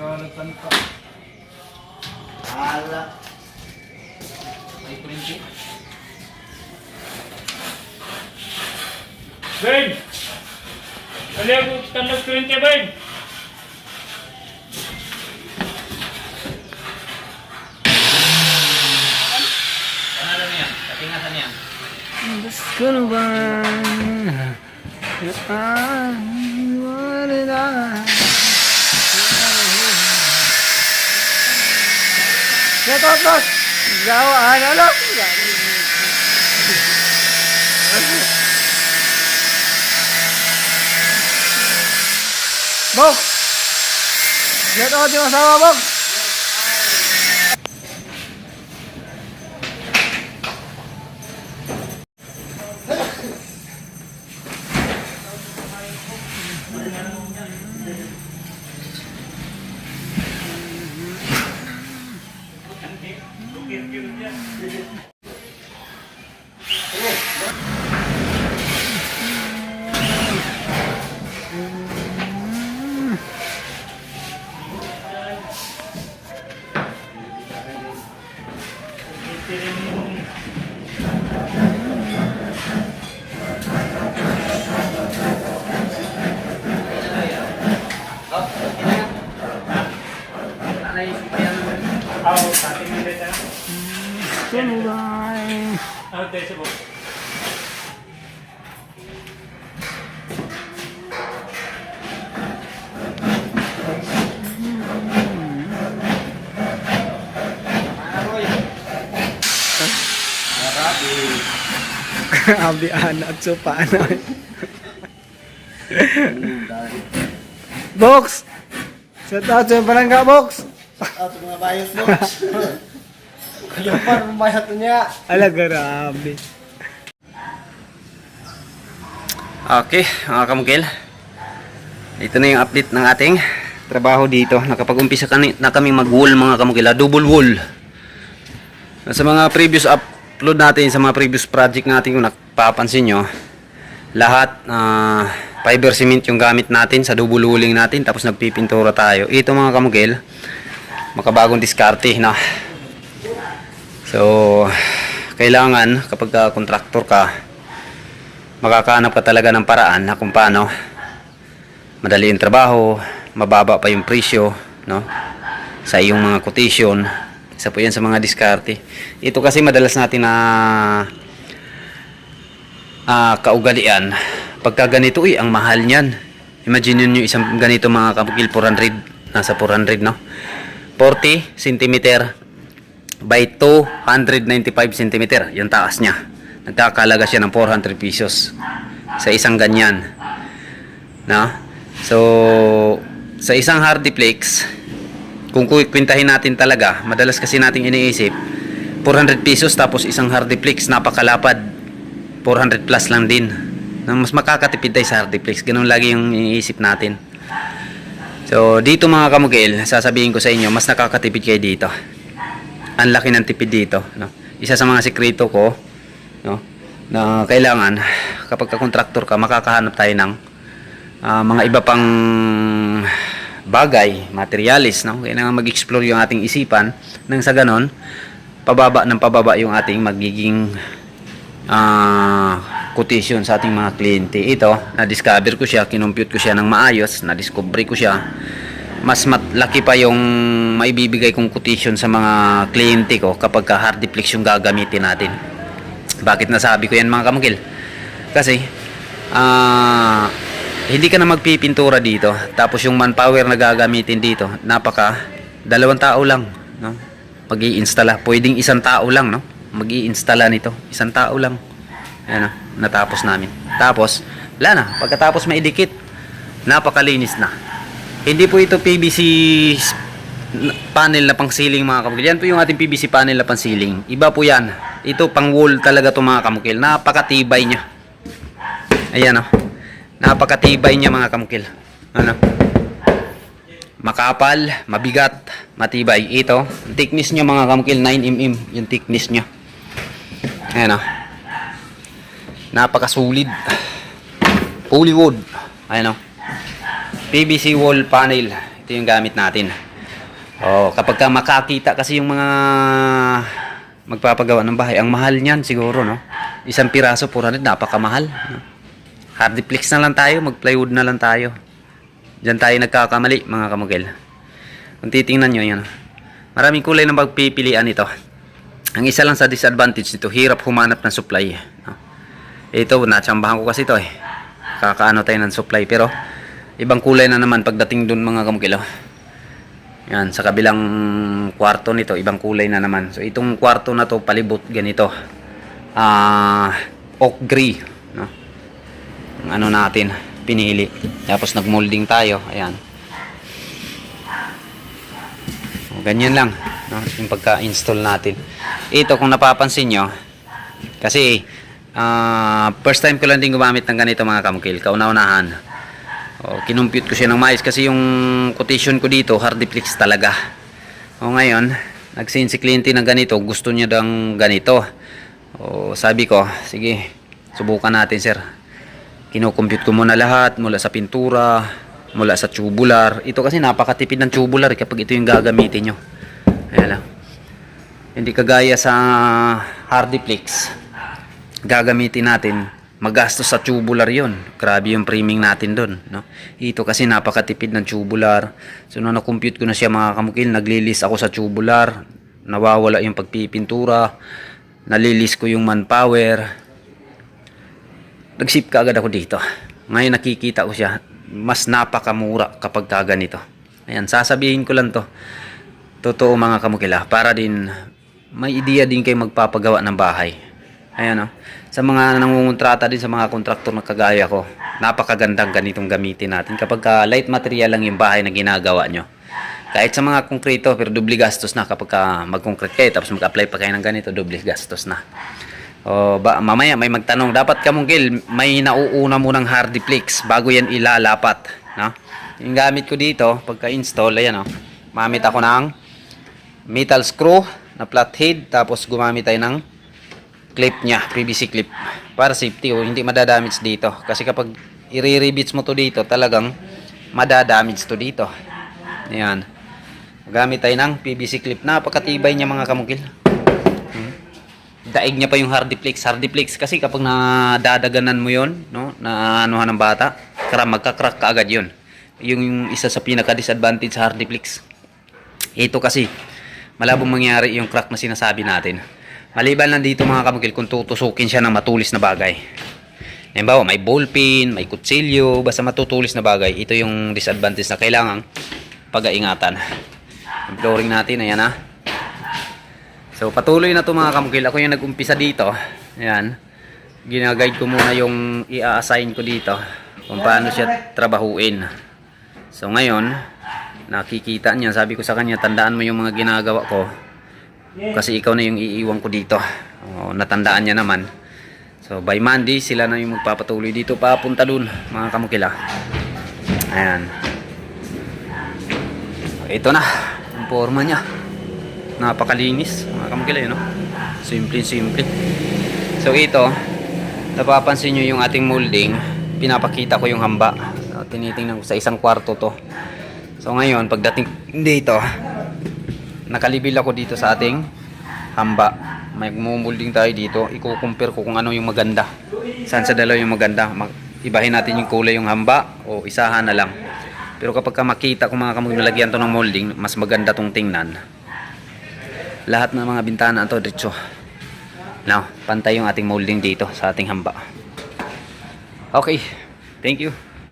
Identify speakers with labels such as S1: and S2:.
S1: Galatan ka.
S2: Ala.
S3: May kurinti.
S1: Ben! Kali ako tanong kurinti, Ben!
S3: Ano na yan? Katingatan yan.
S2: Gusto ko na ba? Ah, wala na. Tos, tos! Gawa, ano, ano? Bok! Shout out yung! Samurai!
S1: Ako, tayo sa buko.
S2: Abi ana at sopa ano. Box! Shout out sa barangga box!
S4: At mga bayot mo. Pa, bayot niya.
S2: Ala grabe.
S3: Okay, mga kamukil. Ito na yung update ng ating trabaho dito. Nakapag-umpisa kami, na kami mag-wool mga kamukil. ah, Double wool. Sa mga previous upload natin, sa mga previous project natin, kung napapansin nyo, lahat ah, fiber cement yung gamit natin sa double wooling natin. Tapos nagpipintura tayo. Ito mga kamukil, makabagong diskarte na. So, kailangan kapag ah, contractor ka, makakahanap ka talaga ng paraan na kung paano madali yung trabaho, mababa pa yung presyo, no? Sa iyong mga quotation. Isa po yan sa mga diskarte. Ito kasi madalas natin na ah, kaugalian. Pagka ganito, eh, ang mahal niyan. Imagine nyo isang ganito mga kapagil 400, nasa 400, no? 40 cm by 295 cm, yung taas niya. Nagkakalaga siya ng 400 pesos sa isang ganyan. No? So, sa isang hardiplex, kung kwintahin natin talaga, madalas kasi nating iniisip, 400 pesos tapos isang hardiplex, napakalapad, 400 plus lang din. Mas makakatipid tayo sa hardiplex. Ganun lagi yung iniisip natin. So, dito mga kamugil, sasabihin ko sa inyo, mas nakakatipid kayo dito. Ang laki ng tipid dito. No? Isa sa mga sekreto ko, no? na kailangan, kapag ka-contractor ka, makakahanap tayo ng ah, mga iba pang bagay, materialis. No? Kailangan mag-explore yung ating isipan nang sa ganon, pababa ng pababa yung ating magiging ah quotation sa ating mga kliyente. Ito, na-discover ko siya, kinumpute ko siya ng maayos, na-discover ko siya. Mas malaki pa yung maibibigay kong quotation sa mga kliyente ko kapag ka hardiplex yung gagamitin natin. Bakit nasabi ko yan mga kamukil? Kasi, ah hindi ka na magpipintura dito. Tapos yung manpower na gagamitin dito, napaka, dalawang tao lang. No? mag installa Pwedeng isang tao lang, no? mag installa nito. Isang tao lang. Ayan, no? natapos namin. Tapos, wala na. Pagkatapos maidikit, napakalinis na. Hindi po ito PVC panel na pang ceiling mga kamukil. Yan po yung ating PVC panel na pang ceiling. Iba po yan. Ito pang wall talaga to mga kamukil. Napakatibay niya. Ayan o. Napakatibay niya mga kamukil. Ano? Makapal, mabigat, matibay. Ito, thickness niya mga kamukil 9mm yung thickness niya. Ayan o. Napakasulid. Fully wood. Ayan o. PVC wall panel. Ito yung gamit natin. Oh, kapag ka makakita kasi yung mga magpapagawa ng bahay, ang mahal niyan siguro, no? Isang piraso 400, napakamahal. No? Hardiplex na lang tayo, mag-plywood na lang tayo. Diyan tayo nagkakamali, mga kamugil. Kung titingnan nyo, yan. Maraming kulay na pagpipilian ito. Ang isa lang sa disadvantage nito, hirap humanap ng supply. No? Ito, natsambahan ko kasi ito eh. Kakaano tayo ng supply. Pero, ibang kulay na naman pagdating dun mga kamugil. oh. Yan, sa kabilang kwarto nito, ibang kulay na naman. So, itong kwarto na to, palibot ganito. Ah, oak gray, no? Ano natin, pinili. Tapos nagmolding tayo, ayan. O, ganyan lang, no? Yung pagka-install natin. Ito, kung napapansin nyo, kasi, ah, first time ko lang din gumamit ng ganito mga kamukil, kauna-unahan. O, kinumpute ko siya ng mais kasi yung quotation ko dito, hardiplex talaga. O ngayon, nagsin si cliente ng ganito, gusto niya dang ganito. O sabi ko, sige, subukan natin sir. Kinukompute ko muna lahat, mula sa pintura, mula sa tubular. Ito kasi napakatipid ng tubular eh, kapag ito yung gagamitin nyo. Ayan lang. Hindi kagaya sa hardiplex. Gagamitin natin magastos sa tubular yon grabe yung framing natin doon no? Ito kasi napakatipid ng tubular. So nung na-compute ko na siya mga kamukil naglilis ako sa tubular. Nawawala yung pagpipintura. Nalilis ko yung manpower. Nagsip ka agad ako dito. Ngayon nakikita ko siya. Mas napakamura kapag ka ganito. Ayan sasabihin ko lang to. Totoo mga kamukila. Para din may ideya din kayo magpapagawa ng bahay. Ayan o sa mga nangungontrata din sa mga kontraktor na kagaya ko napakagandang ganitong gamitin natin kapag ka light material lang yung bahay na ginagawa nyo kahit sa mga konkreto pero doble gastos na kapag ka mag-concrete kayo tapos mag-apply pa kayo ng ganito doble gastos na o ba, mamaya may magtanong dapat ka gil may nauuna mo ng hardiplex bago yan ilalapat no? yung gamit ko dito pagka install ayan o mamit ako ng metal screw na flathead tapos gumamit tayo ng clip niya, PVC clip para safety o hindi madadamage dito. Kasi kapag i-rebits mo to dito talagang madadamage to dito. Ayan. Gamit tayo ng PVC clip. Napakatibay niya mga kamukil. Hmm. daig niya pa yung hardiplex. Hardiplex kasi kapag nadadaganan mo yon no na anuhan ng bata kara magka-crack ka agad yun. Yung, yung isa sa pinaka disadvantage sa hardiplex. Ito kasi malabong mangyari yung crack na sinasabi natin Maliban lang dito mga kamukil kung tutusukin siya ng matulis na bagay. Halimbawa, may ballpin, may kutsilyo, basta matutulis na bagay. Ito yung disadvantage na kailangan pag-aingatan. Ang flooring natin, ayan ha. So, patuloy na to mga kamukil. Ako yung nag-umpisa dito. Ayan. Ginaguide ko muna yung i-assign ko dito. Kung paano siya trabahuin. So, ngayon, nakikita niya. Sabi ko sa kanya, tandaan mo yung mga ginagawa ko kasi ikaw na yung iiwan ko dito. O, natandaan niya naman. So by Monday sila na yung magpapatuloy dito papunta dun mga kamukila. Ayan. Ito na. Yung forma niya. Napakalinis mga kamukila yun no? simple simple. So ito napapansin nyo yung ating molding. Pinapakita ko yung hamba. Tinitingnan ko sa isang kwarto to. So ngayon pagdating dito nakalibil ako dito sa ating hamba. May mumulding tayo dito. I-compare ko kung ano yung maganda. Saan sa dalawa yung maganda? Mag- ibahin natin yung kulay yung hamba o isahan na lang. Pero kapag ka makita kung mga kamaglalagyan to ng molding mas maganda tong tingnan. Lahat ng mga bintana to diretso. Now pantay yung ating molding dito sa ating hamba. Okay. Thank you